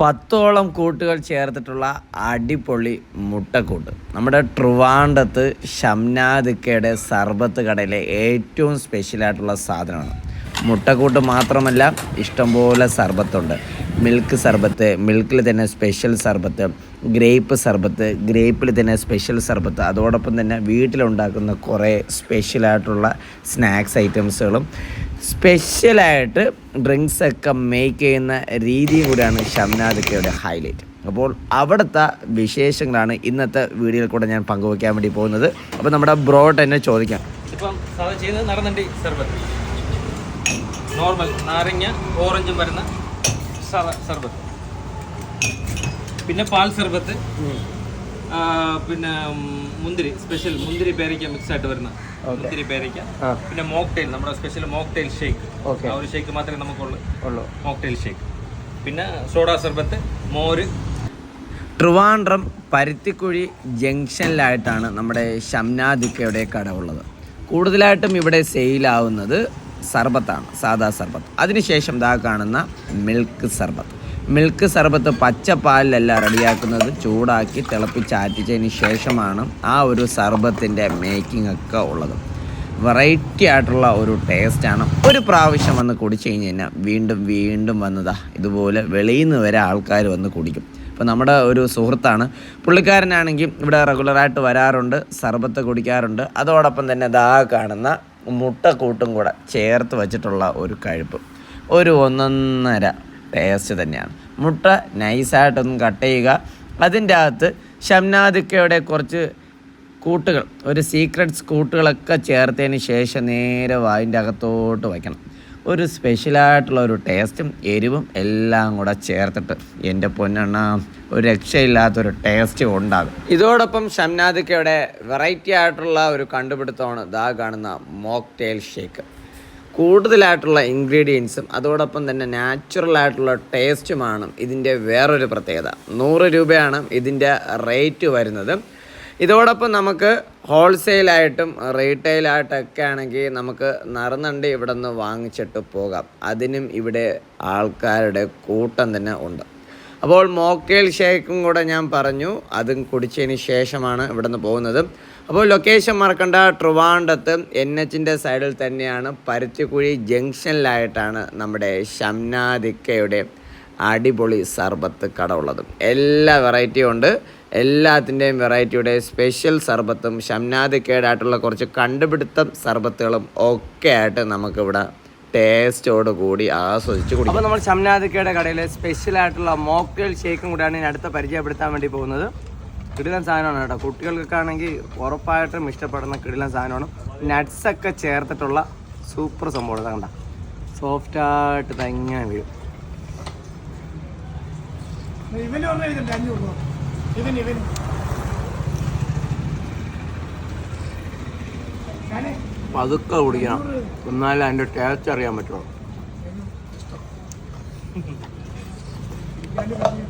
പത്തോളം കൂട്ടുകൾ ചേർത്തിട്ടുള്ള അടിപൊളി മുട്ടക്കൂട്ട്. നമ്മുടെ ട്രിവാണ്ടത്ത് ഷംനാദിക്കയുടെ സർബത്ത് കടയിലെ ഏറ്റവും സ്പെഷ്യലായിട്ടുള്ള സാധനമാണ്. മുട്ടക്കൂട്ട് മാത്രമല്ല ഇഷ്ടംപോലെ സർബത്തുണ്ട്. മിൽക്ക് സർബത്ത് മിൽക്കിൽ തന്നെ സ്പെഷ്യൽ സർബത്ത് ഗ്രേപ്പ് സർബത്ത് ഗ്രേപ്പിൽ തന്നെ സ്പെഷ്യൽ സർബത്ത് അതോടൊപ്പം തന്നെ വീട്ടിലുണ്ടാക്കുന്ന കുറേ സ്പെഷ്യലായിട്ടുള്ള സ്നാക്സ് ഐറ്റംസുകളും സ്പെഷ്യലായിട്ട് ഡ്രിങ്ക്സ് ഒക്കെ മേക്ക് ചെയ്യുന്ന രീതിയും കൂടിയാണ് ഷംനാദിക്കയുടെ ഹൈലൈറ്റ് അപ്പോൾ അവിടുത്തെ വിശേഷങ്ങളാണ് ഇന്നത്തെ വീഡിയോയിൽ കൂടെ ഞാൻ പങ്കുവയ്ക്കാൻ വേണ്ടി പോകുന്നത്. അപ്പോൾ നമ്മുടെ ബ്രോട്ട് തന്നെ ചോദിക്കാം. ഇപ്പം സാധാരണ ചെയ്യുന്നത് സർബത്ത് നോർമൽ നാരങ്ങ ഓറഞ്ചും വരുന്ന സർബത്ത്. പിന്നെ പാൽ സർബത്ത്. പിന്നെ മുന്തിരി സ്പെഷ്യൽ മുന്തിരി പേരയ്ക്ക മിക്സ് ആയിട്ട് വരുന്ന മുന്തിരി പേരയ്ക്ക. പിന്നെ മോക്ടെയിൽ നമ്മുടെ സ്പെഷ്യൽ മോക്ടെയിൽ ഷേക്ക്. ആ ഒരു ഷേക്ക് മാത്രമേ നമുക്കുള്ളൂ. മോക്ടെയിൽ ഷേക്ക് പിന്നെ സോഡ സർബത്ത് മോര്. ട്രിവാൻഡ്രം പരുത്തിക്കുഴി ജംഗ്ഷനിലായിട്ടാണ് നമ്മുടെ ഷംനാദിക്കയുടെ കട ഉള്ളത് കൂടുതലായിട്ടും ഇവിടെ സെയിലാവുന്നത് സർബത്താണ് സാദാ സർബത്ത്. അതിനുശേഷം ദാ കാണുന്ന മിൽക്ക് സർബത്ത്. മിൽക്ക് സർബത്ത് പച്ച പാലിലല്ല റെഡിയാക്കുന്നത്. ചൂടാക്കി തിളപ്പിച്ചാറ്റിച്ചതിന് ശേഷമാണ് ആ ഒരു സർബത്തിന്റെ മേക്കിംഗ് ഒക്കെ ഉള്ളത്. വെറൈറ്റി ആയിട്ടുള്ള ഒരു ടേസ്റ്റാണ് ഒരു പ്രാവശ്യം വന്ന് കുടിച്ചു കഴിഞ്ഞ് കഴിഞ്ഞാൽ വീണ്ടും വീണ്ടും വന്നതാ. ഇതുപോലെ വെളിയിൽ നിന്ന് വരെ ആൾക്കാർ വന്ന് കുടിക്കും. ഇപ്പോൾ നമ്മുടെ ഒരു സുഹൃത്താണ്. പുള്ളിക്കാരനാണെങ്കിൽ ഇവിടെ റെഗുലറായിട്ട് വരാറുണ്ട് സർബത്ത് കുടിക്കാറുണ്ട്. അതോടൊപ്പം തന്നെ ദാ കാണുന്ന മുട്ടക്കൂട്ടും കൂടെ ചേർത്ത് വച്ചിട്ടുള്ള ഒരു കഴിപ്പ്. ഒരു ഒന്നൊന്നര ടേസ്റ്റ് തന്നെയാണ്. മുട്ട നൈസായിട്ടൊന്ന് കട്ട് ചെയ്യുക. അതിന്റെ അകത്ത് ഷംനാദിക്കയുടെ കുറച്ച് കൂട്ടുകൾ ഒരു സീക്രട്സ് കൂട്ടുകളൊക്കെ ചേർത്തതിന് ശേഷം നേരെ വായിന്റെ അകത്തോട്ട് വയ്ക്കണം. ഒരു സ്പെഷ്യലായിട്ടുള്ള ഒരു ടേസ്റ്റും എരിവും എല്ലാം കൂടെ ചേർത്തിട്ട് എന്റെ പൊന്നെണ്ണ ഒരു രക്ഷയില്ലാത്തൊരു ടേസ്റ്റ് ഉണ്ടാകും. ഇതോടൊപ്പം ഷംനാദിക്കയുടെ വെറൈറ്റി ആയിട്ടുള്ള ഒരു കണ്ടുപിടുത്തമാണ് ദാ കാണുന്ന മോക്ടെയിൽ ഷേക്ക് കൂടുതലായിട്ടുള്ള ഇൻഗ്രീഡിയൻസും അതോടൊപ്പം തന്നെ നാച്ചുറൽ ആയിട്ടുള്ള ടേസ്റ്റുമാണ് ഇതിന്റെ വേറൊരു പ്രത്യേകത. നൂറ് രൂപയാണ് ഇതിന്റെ റേറ്റ് വരുന്നത്. ഇതോടൊപ്പം നമുക്ക് ഹോൾസെയിലായിട്ടും റീറ്റെയിലായിട്ടൊക്കെ ആണെങ്കിൽ നമുക്ക് നറുന്നണ്ടി ഇവിടെ നിന്ന് വാങ്ങിച്ചിട്ട് പോകാം. അതിനും ഇവിടെ ആൾക്കാരുടെ കൂട്ടം തന്നെ ഉണ്ട്. അപ്പോൾ മോക്കേൽ ഷേക്കും കൂടെ ഞാൻ പറഞ്ഞു അതും കുടിച്ചതിന് ശേഷമാണ് ഇവിടെ നിന്ന് പോകുന്നത്. അപ്പോൾ ലൊക്കേഷൻ മറക്കണ്ട ട്രിവാണ്ടത്ത് എൻ എച്ചിന്റെ സൈഡിൽ തന്നെയാണ് പരുത്തിക്കുഴി ജംഗ്ഷനിലായിട്ടാണ് നമ്മുടെ ഷംനാദിക്കയുടെ അടിപൊളി സർബത്ത് കട ഉള്ളത്. എല്ലാ വെറൈറ്റിയും ഉണ്ട്. എല്ലാത്തിന്റെയും വെറൈറ്റിയുടെ സ്പെഷ്യൽ സർബത്തും ഷംനാദ് കേടായിട്ടുള്ള കുറച്ച് കണ്ടുപിടുത്തം സർബത്തുകളും ഒക്കെ ആയിട്ട് നമുക്കിവിടെ ടേസ്റ്റോട് കൂടി ആസ്വദിച്ച് കുടിക്കും. അപ്പോൾ നമ്മൾ ഷംനാദിക്കയുടെ കടയിലെ സ്പെഷ്യൽ ആയിട്ടുള്ള മോക്ടെയിൽ ഷേക്കും കൂടിയാണ് ഞാൻ അടുത്ത പരിചയപ്പെടുത്താൻ വേണ്ടി പോകുന്നത്. കിടിലൻ സാധനമാണ് കേട്ടോ. കുട്ടികൾക്കൊക്കെ ആണെങ്കിൽ ഉറപ്പായിട്ടും ഇഷ്ടപ്പെടുന്ന കിടിലൻ സാധനമാണ്. നട്ട്സൊക്കെ ചേർത്തിട്ടുള്ള സൂപ്പർ സംഭവം കണ്ട. സോഫ്റ്റായിട്ട് തങ്ങനെ വീഴും. ഇവന് പറഞ്ഞ രൂപ. ഇവൻ ഇവൻ പതുക്കെ കുടിക്കണം. എന്നാലേ അതിന്റെ ടേസ്റ്റ് അറിയാൻ പറ്റുള്ളൂ.